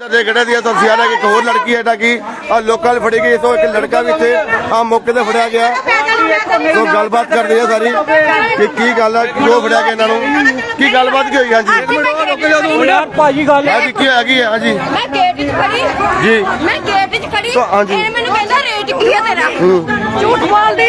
ਦੇ ਗੜੇ ਦੀਆਂ ਤਸਵੀਰਾਂ ਹੈ ਕਿ ਇੱਕ ਹੋਰ ਲੜਕੀ ਹੈ ਜਿਹੜਾ ਕਿ ਆਹ ਲੋਕਾਂ ਨੇ ਫੜੀ ਗਈ ਸੋ ਇੱਕ ਲੜਕਾ ਵੀ ਇੱਥੇ ਆ ਮੌਕੇ ਤੇ ਫੜਿਆ ਗਿਆ। ਸੋ ਗੱਲਬਾਤ ਕਰਦੇ ਆ ਸਾਰੀ ਕਿ ਕੀ ਗੱਲ ਹੈ ਕਿਉਂ ਫੜਿਆ ਗਿਆ ਇਹਨਾਂ ਨੂੰ? ਕੀ ਗੱਲਬਾਤ ਕੀ ਹੋਈ? ਹਾਂਜੀ। ਯਾਰ ਭਾਜੀ ਗੱਲ ਹਾਂਜੀ ਕੀ ਹੈਗੀ ਹੈ ਹਾਂਜੀ। ਮੈਂ ਗੇਟ 'ਚ ਖੜੀ। ਜੀ। ਮੈਂ ਗੇਟ 'ਚ ਖੜੀ। ਤਾਂ ਹਾਂਜੀ। ਇਹ ਮੈਨੂੰ ਕਹਿੰਦਾ ਰੇਟ ਕੀ ਹੈ ਤੇਰਾ? ਝੂਠ ਬੋਲਦੀ।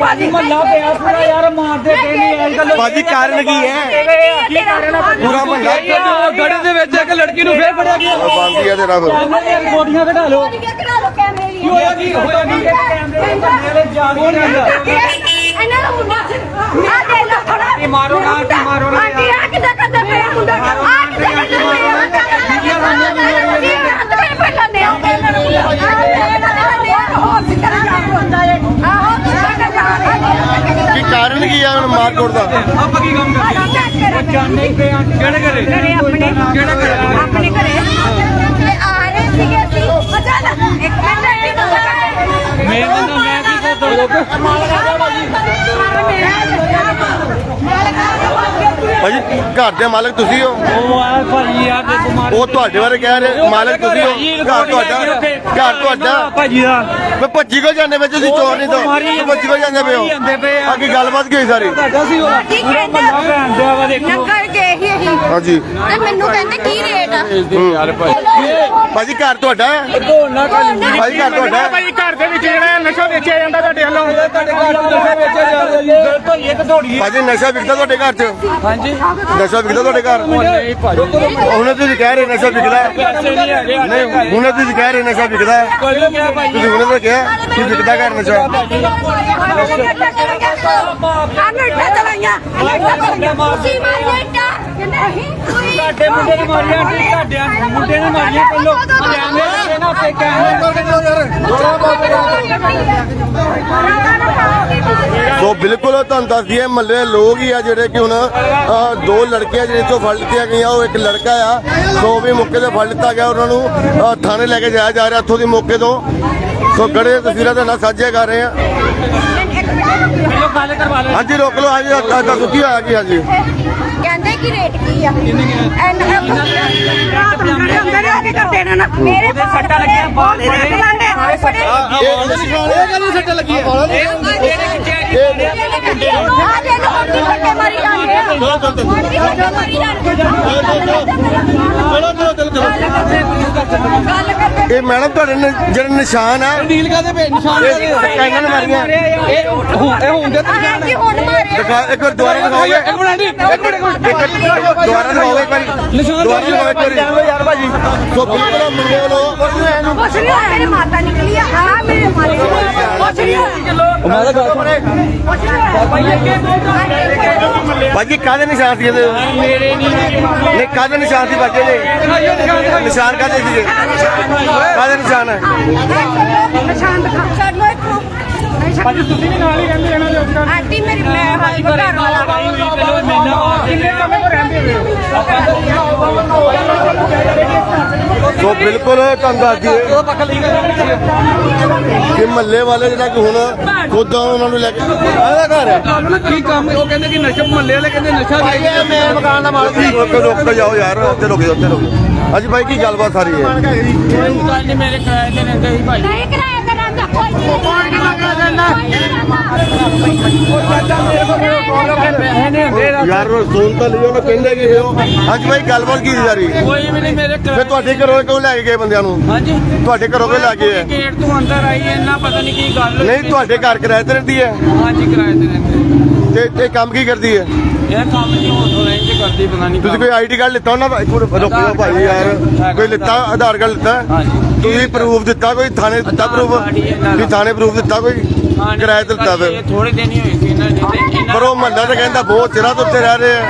ਭਾਜੀ ਮੱਲਾ ਪਿਆ ਪੂਰਾ ਯਾਰ ਮਾਰਦੇ ਤੇ ਨਹੀਂ ਅੱਜ ਕੱਲ ਬਾਜੀ ਕਾਰਨ ਕੀ ਹੈ? ਕੀ ਕਾਰਨ ਆ ਭਾਜੀ। ਪੂਰਾ ਮਹੱਲਾ ਗੜੇ ਦੇ ਵਿੱਚ ਇੱਕ ਲੜਕੀ ਨੂੰ ਫੇਰ ਫੜਿਆ ਗਿਆ। ਬੰਦੀ ਹੈ ਤੇਰਾ ਫਿਰ? ਗੋਡੀਆਂ ਕਢਾ ਲਓ। ਕਢਾ ਲੋ ਕੈਮਰੇ ਦੀ ਹੋਇਆ ਕੀ? ਹੋਇਆ ਕੀ? ਕੈਮਰੇ ਦੇ ਮੇਰੇ ਜਾ ਨਹੀਂ ਇਹਨਾਂ ਆ ਦੇ ਲੋ ਥੋੜਾ ਮਾਰੋ ਨਾ, ਇਹ ਮਾਰੋ ਨਾ। ਆਂਟੀ ਆ ਕਿੱਦਾਂ ਕਰਦਾ ਪਿਆ ਮੁੰਡਾ ਆ ਕਿੱਦਾਂ ਕਰਦਾ ਪਿਆ ਕੀ ਕਾਰਨ ਕੀ ਹੁਣ ਮਾਰਕੋਟ ਦਾ? ਆਪਾਂ ਕੀ ਕੰਮ ਕਰਦੇ? ਜਾਣੇ ਆ ਕਿਹੜੇ ਘਰੇ? ਘਰੇ ਆਪਣੇ ਕਿਹੜੇ ਘਰੇ? ਆਪਣੇ ਘਰੇ ਤੇ ਆ ਰਹੇ ਸੀਗੇ ਅਸੀਂ। ਅਚਾਨਕ ਇੱਕ ਮਿੰਟ ਇੱਕ ਮਿੰਟ ਮੈਂ ਕਹਿੰਦਾ ਮੈਂ ਕੀ ਕਰਦਾ ਭਾਜੀ ਘਰ ਦੇ ਮਾਲਕ ਤੁਸੀਂ ਹੋ? ਉਹ ਆ ਭਾਜੀ ਯਾਰ ਦੇ ਬਿਮਾਰ ਉਹ ਤੁਹਾਡੇ ਬਾਰੇ ਕਹਿ ਰਹੇ ਮਾਲਕ ਤੁਸੀਂ ਹੋ? ਘਰ ਤੁਹਾਡਾ ਘਰ ਤੁਹਾਡਾ। ਭਾਜੀ ਦਾ। ਮੈਂ ਭੱਜੀ ਕੋ ਜਾਂਦੇ ਵਿੱਚ? ਤੁਸੀਂ ਚੋਰ ਨਹੀਂ ਤੋਂ। ਭੱਜੀ ਕੋ ਜਾਂਦੇ ਪਏ ਹੋ? ਆ। ਅੱਗੇ ਗੱਲਬਾਤ ਕੀ ਹੋਈ ਸਾਰੀ? ਤੁਹਾਡਾ ਸੀ ਉਹ। ਕੀ ਪੂਰਾ ਮੱਲਾ ਭੈਣ ਦੇ ਵਾ ਦੇਖੋ। ਹੀ ਅਸੀਂ ਹਾਂਜੀ। ਤੇ ਮੈਨੂੰ ਕਹਿੰਦੇ ਕੀ ਰੇਟ ਆ? ਯਾਰ ਭਾਜੀ ਘਰ ਤੁਹਾਡਾ ਹੈ? ਭਾਜੀ ਘਰ ਤੁਹਾਡਾ ਹੈ? ਭਾਈ ਘਰ ਦੇ ਵਿੱਚ ਜਿਹੜਾ ਨਸ਼ਾ ਵੇਚਿਆ ਜਾਂਦਾ ਤੁਹਾਡੇ ਵੱਲੋਂ। ਤੁਹਾਡੇ ਘਰ ਨੂੰ ਨਸ਼ਾ ਵੇਚਿਆ ਜਾ ਰਿਹਾ ਗਲਤ ਹੋਈ ਇੱਕ ਦੌੜੀ ਭਾਜੀ ਨਸ਼ਾ ਵਿਕਦਾ ਤੁਹਾਡੇ ਘਰ 'ਚ? ਹਾਂਜੀ। ਨਸ਼ਾ ਵਿਕਦਾ ਤੁਹਾਡੇ ਘਰ? ਨਹੀਂ ਭਾਜੀ। ਹੁਣ ਤੁਸੀਂ ਕਹਿ ਰਹੇ ਨਸ਼ਾ ਵਿਕਦਾ ਹੈ। ਪੈਸੇ ਨਹੀਂ ਹੈਗੇ ਨਹੀਂ ਹੁਣ ਤੁਸੀਂ ਕਹਿ ਰਹੇ ਨਸ਼ਾ ਵਿਕਦਾ ਹੈ। ਕੋਈ ਨਹੀਂ ਕਿਹਾ ਭਾਜੀ। ਤੁਸੀਂ ਹੁਣੇ ਤਾਂ ਕਿਹਾ ਕਿ ਵਿਕਦਾ ਘਰ ਨਸ਼ਾ। ਆ ਨੇਟਾ ਚਲਾਈਆਂ ਤੁਸੀਂ ਮਾਰੇਟਾ ਨਹੀਂ ਕੋਈ ਸਾਡੇ ਮੁੰਡੇ ਨੇ ਮਾਰੀਆਂ ਕਿ ਤੁਹਾਡੇ ਮੁੰਡੇ ਨੇ ਮਾਰੀਆਂ ਪਹਿਲੋਂ। ਕੈਮਰੇ ਲੱਗੇ ਨਾ ਤੇ ਸੋ ਬਿਲਕੁਲ ਤੁਹਾਨੂੰ ਦੱਸ ਦਈਏ ਮਹੱਲੇ ਦੇ ਲੋਕ ਹੀ ਆ ਜਿਹੜੇ ਕਿ ਹੁਣ ਦੋ ਲੜਕੀਆਂ ਜਿਹੜੇ ਤੋਂ ਫੜ ਲਿੱਤੀਆਂ ਗਈਆਂ ਉਹ ਇੱਕ ਲੜਕਾ ਆ। ਸੋ ਵੀ ਮੌਕੇ ਤੇ ਫੜ ਲਿੱਤਾ ਗਿਆ ਉਹਨਾਂ ਨੂੰ ਥਾਣੇ ਲੈ ਕੇ ਜਾਇਆ ਜਾ ਰਿਹਾ ਇੱਥੋਂ ਦੀ ਮੌਕੇ ਤੋਂ। ਸੋ ਗੜੇ ਦੀਆਂ ਤਸਵੀਰਾਂ ਦੇ ਨਾਲ ਸਾਂਝੇ ਕਰ ਰਹੇ ਆ ਪਹਿਲੋਂ ਗੱਲ ਕਰਵਾ ਲਓ। ਹਾਂਜੀ ਰੋਕ ਲਓ ਹਾਂਜੀ ਦੱਸੋ ਕੀ ਹੋਇਆ ਕੀ ਹਾਂਜੀ। ਕਹਿੰਦੇ ਕੀ ਰੇਟ ਕੀ ਆ? ਰਾਤ ਨੂੰ ਜਿਹੜੇ ਅੰਦਰ ਆ ਕੇ ਕਰਦੇ ਨੇ ਨਾ। ਮੇਰੇ ਉਹਦੇ ਸੱਟਾਂ ਲੱਗੀਆਂ ਬਾਲ ਬੜੇ। ਸਾਰੇ ਸੱਟੇ ਇਹ ਕਹਿੰਦੇ ਸੱਟ ਲੱਗੀ ਹੈ ਆ? ਦੇ ਲੋ ਇਹ ਮੈਡਮ ਤੁਹਾਡੇ ਨ- ਜਿਹੜੇ ਨਿਸ਼ਾਨ ਆ ਡੀਲ ਕਾਦੇ ਪੇ ਨਿਸ਼ਾਨ ਇਹ ਧੱਕਾ ਇਹਨਾਂ ਨੇ ਮਾਰੀਆਂ। ਇਹ ਇਹ ਹੁੰਦੇ ਆ ਕੀ ਹੁਣ ਮਾਰਿਆ ਦਿਖਾ ਇੱਕ ਵਾਰ ਦੁਬਾਰਾ ਦਿਖਾਓਗੇ ਇੱਕ ਮਿੰਟ ਇੱਕ ਮਿੰਟ ਇੱਕ ਮਿੰਟ। ਇੱਕ ਵਾਰ ਦੁਬਾਰਾ ਦਿਖਾਓਗੇ ਇੱਕ ਵਾਰੀ। ਨਿਸ਼ਾਨ ਦੁਬਾਰਾ ਦਿਖਾਓ ਇੱਕ ਵਾਰੀ। ਯਾਰ ਭਾਜੀ। ਸੋ ਬਿਲਕੁਲ ਮੁੰਡੇ ਵੱਲੋਂ? ਕੁਛ ਨਹੀਂ ਹੋਇਆ, ਮੇਰੀ ਮਾਤਾ ਨਿਕਲੀ ਆ। ਹਾਂ ਮੇਰੇ ਮੈਂ ਤਾਂ ਗੱਲ ਭਾਜੀ ਕਾਹਦੇ ਨਿਸ਼ਾਨ ਸੀ ਇਹਦੇ ਮੇਰੇ ਨਹੀਂ ਨਹੀਂ ਕਾਹਦੇ ਨਿਸ਼ਾਨ ਸੀ ਬੱਚੇ ਦੇ? ਨਿਸ਼ਾਨ ਕਾਹਦੇ ਸੀਗੇ ਕਾਹਦੇ ਨਿਸ਼ਾਨ ਹੈ ਨਿਸ਼ਾਨ ਦਿਖਾ ਸਾਨੂੰ ਇੱਕ ਭਾਜੀ ਤੁਸੀਂ ਵੀ ਨਾਲ ਹੀ ਰਹਿੰਦੇ ਇਹਨਾਂ ਦੇ ਆਂਟੀ ਮੇਰੀ ਮੈਂ ਹਾਈ ਘਰ ਵਾਲਾ। ਕਿੰਨੇ ਸਮੇਂ ਸੋ ਬਿਲਕੁਲ ਤੁਹਾਨੂੰ ਦੱਸ ਦਈਏ ਕਿ ਮਹੱਲੇ ਵਾਲੇ ਜਿਹੜਾ ਕਿ ਹੁਣ ਖੁਦ ਉਹਨਾਂ ਨੂੰ ਲੈ ਕੇ ਆਇਆ ਘਰ ਹੈ। ਕੀ ਕੰਮ ਉਹ ਕਹਿੰਦੇ ਕਿ ਨਸ਼ਾ ਮਹੱਲੇ ਵਾਲੇ ਕਹਿੰਦੇ ਨਸ਼ਾ ਮੈਂ ਮਕਾਨ ਦਾ ਮਾਲਕ ਸੀ ਰੁਕ ਰੁਕ ਕੇ ਜਾਓ ਯਾਰ ਉੱਥੇ ਰੁਕ ਜਾਓ ਉੱਥੇ ਰੁਕ ਜਾਓ। ਹਾਂਜੀ ਭਾਈ ਕੀ ਗੱਲਬਾਤ ਸਾਰੀ ਹੈ? ਗੱਲ ਮੇਰੇ ਕਿਰਾਏ ਤੇ ਰਹਿੰਦੇ ਸੀ ਭਾਈ ਨਹੀਂ ਕੋਈ ਨਹੀਂ ਯਾਰ ਸੁਣ ਤਾਂ ਲਿਓ ਨਾ ਕਹਿੰਦੇ ਕਿ ਹੋ? ਹਾਂਜੀ ਭਾਈ ਗੱਲਬਾਤ ਕੀ ਸੀ ਸਾਰੀ? ਕੋਈ ਵੀ ਨਹੀਂ ਮੇਰੇ ਫਿਰ ਕਿਰਾਏ ਤੁਹਾਡੇ ਘਰੋਂ ਕਿਉਂ ਲੈ ਕੇ ਗਏ ਬੰਦਿਆਂ ਨੂੰ? ਹਾਂਜੀ। ਤੁਹਾਡੇ ਘਰੋਂ ਕਿਉਂ ਲੈ ਕੇ ਗਏ? ਗੇਟ ਤੋਂ ਅੰਦਰ ਆਈ ਇੰਨਾ ਪਤਾ ਨਹੀਂ ਕੀ ਗੱਲ। ਨਹੀਂ ਤੁਹਾਡੇ ਘਰ ਕਿਰਾਏ ਤੇ ਰਹਿੰਦੀ ਹੈ? ਹਾਂਜੀ ਕਿਰਾਏ ਤੇ ਰਹਿੰਦੇ ਤੇ ਤੇ ਕੰਮ ਕੀ ਕਰਦੀ ਹੈ? ਇਹ ਕੰਮ ਨਹੀਂ ਹੋਣ ਤੋਂ ਰਹਿੰਦੇ ਕਰਦੀ ਪਤਾ ਨਹੀਂ ਤੁਸੀਂ ਕੋਈ ਆਈਡੀ ਕਾਰਡ ਲਿੱਤਾ ਉਹਨਾਂ ਦਾ? ਇੱਕ ਮਿੰਟ ਰੁਕ ਜਾਓ ਭਾਈ ਯਾਰ ਕੋਈ ਲਿੱਤਾ ਆਧਾਰ ਕਾਰਡ ਲਿੱਤਾ? ਹਾਂਜੀ। ਤੁਸੀਂ ਪ੍ਰੂਫ ਦਿੱਤਾ ਕੋਈ? ਥਾਣੇ ਦਿੱਤਾ ਪ੍ਰੂਫ ਵੀ ਥਾਣੇ ਪ੍ਰੂਫ ਦਿੱਤਾ ਕੋਈ? ਕਿਰਾਏ ਤੇ ਦਿੱਤਾ ਫਿਰ? ਥੋੜੇ ਦਿਨ ਹੀ ਹੋਏ ਸੀ ਇਹਨਾਂ ਇਹਨਾਂ ਪਰ ਉਹ ਮਹੱਲਾ ਤਾਂ ਕਹਿੰਦਾ ਬਹੁਤ ਚਿਰਾਂ ਤੋਂ ਉੱਥੇ ਰਹਿ ਰਹੇ ਆ।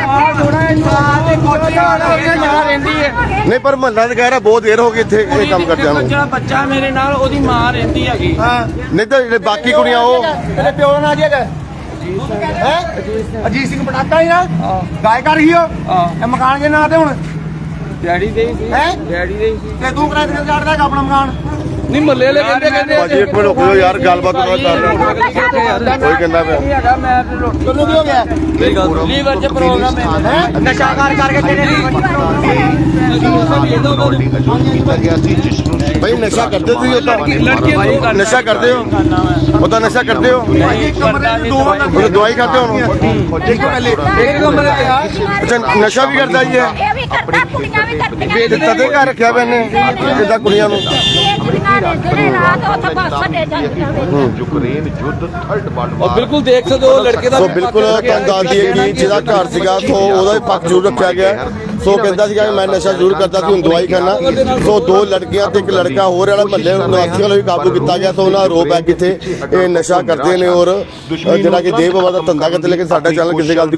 ਰਹਿੰਦੀ ਹੈ? ਨਹੀਂ ਪਰ ਮਹੱਲਾ ਤਾਂ ਕਹਿ ਰਿਹਾ ਬਹੁਤ ਦੇਰ ਹੋ ਗਈ ਇੱਥੇ ਇਹ ਕੰਮ ਕਰਦਿਆਂ ਨੂੰ। ਬੱਚਾ ਬੱਚਾ ਮੇਰੇ ਨਾਲ ਉਹਦੀ ਮਾਂ ਰਹਿੰਦੀ ਹੈਗੀ। ਨਹੀਂ ਤਾਂ ਜਿਹੜੇ ਬਾਕੀ ਕੁੜੀਆਂ ਉਹ ਇਹਦੇ ਪਿਓ ਦਾ ਨਾਂ ਕੀ ਹੈਗਾ? ਹੈ ਅਜੀਤ ਸਿੰਘ ਪਟਾਕਾ ਹੀ। ਨਾ ਗਾਇਕਾਰ ਹੀ ਉਹ? ਹਾਂ। ਇਹ ਮਕਾਨ ਦੇ ਨਾਂ ਤੇ ਹੁਣ? ਡੈਡੀ ਦੇ ਹੀ ਸੀ। ਹੈਂ? ਡੈਡੀ ਦੇ ਹੀ ਸੀ। ਤੇ ਤੂੰ ਕਿਰਾਏ ਤੇ ਚੜਦਾ ਹੈਗਾ ਆਪਣਾ ਮਕਾਨ? ਨਹੀਂ ਮੱਲੇ ਵਾਲੇ ਕਹਿੰਦੇ ਕਹਿੰਦੇ ਭਾਜੀ ਇੱਕ ਮਿੰਟ ਰੁਕੋ ਯਾਰ ਗੱਲਬਾਤ ਨਾਲ ਕਰ ਰਿਹਾ ਕੋਈ ਕਹਿੰਦਾ ਹੈਗਾ ਮੈਂ ਤੇ ਰੋਟੀ ਤੁਹਾਨੂੰ ਕੀ ਹੋ ਗਿਆ? ਲੀਵਰ 'ਚ ਪ੍ਰੋਬਲਮ ਹੈ। ਨਸ਼ਾ ਕਰ ਕਰਕੇ ਤੇਰੇ ਨਸ਼ਾ ਕਰਦੇ ਤੁਸੀਂ ਉਹ ਤਾਂ ਲੜਕੀਆਂ ਤੋਂ ਨਸ਼ਾ ਕਰਦੇ ਹੋ ਉਹ ਤਾਂ ਨਸ਼ਾ ਕਰਦੇ ਹੋ ਉਹ ਦਵਾਈ ਖਾਤੇ ਹੋ ਇੱਕ ਕਮਰੇ ਤੇ ਅੱਛਾ ਨਸ਼ਾ ਵੀ ਕਰਦਾ ਜੀ ਇਹ। ਇਹ ਵੀ ਕਰਦਾ ਕੁੜੀਆਂ ਵੀ ਕਰਦੀਆਂ ਤੇ ਤਦੇ ਘਰ ਰੱਖਿਆ ਪੈਨੇ ਇਦਾਂ ਕੁੜੀਆਂ ਨੂੰ। ਕੁੜੀਆਂ ਦੇ ਜਿਹੜੇ ਰਾਤ ਉੱਥੇ ਬੱਸ ਦੇ ਜਾਂਦੀਆਂ ਵੇ ਯੂਕਰੇਨ ਯੁੱਧ ਥਰਡ ਵਰਲਡ ਉਹ ਬਿਲਕੁਲ ਦੇਖ ਸਕਦੇ ਹੋ ਲੜਕੇ ਦਾ ਸੋ ਬਿਲਕੁਲ ਤੁਹਾਨੂੰ ਦੱਸ ਦਈਏ ਕਿ ਜਿਹਦਾ ਘਰ ਸੀਗਾ ਸੋ ਉਹਦਾ ਵੀ ਪੱਖ ਜ਼ਰੂਰ ਰੱਖਿਆ ਗਿਆ। ਹੈ। ਸੋ ਕਹਿੰਦਾ ਸੀਗਾ ਕਿ ਮੈਂ ਨਸ਼ਾ ਜ਼ਰੂਰ ਕਰਦਾ ਸੀ ਹੁਣ ਦਵਾਈ ਖਾਣਾ ਸੋ ਦੋ ਲੜਕੀਆਂ ਤੇ ਇੱਕ ਲੜਕਾ ਹੋਰ ਵਾਲਾ ਮਹੱਲੇ ਨਿਵਾਸੀਆਂ ਵੀ ਕਾਬੂ ਕੀਤਾ ਗਿਆ। ਸੋ ਉਹਨਾਂ ਦਾ ਆਰੋਪ ਹੈ ਕਿ ਇੱਥੇ ਇਹ ਨਸ਼ਾ ਕਰਦੇ ਨੇ ਔਰ ਜਿਹੜਾ ਕਿ ਦੇਵ ਬਾਬਾ ਦਾ ਧੰਦਾ ਕਰਦੇ ਲੇਕਿਨ ਸਾਡਾ ਚੈਨਲ ਕਿਸੇ ਗੱਲ ਦੀ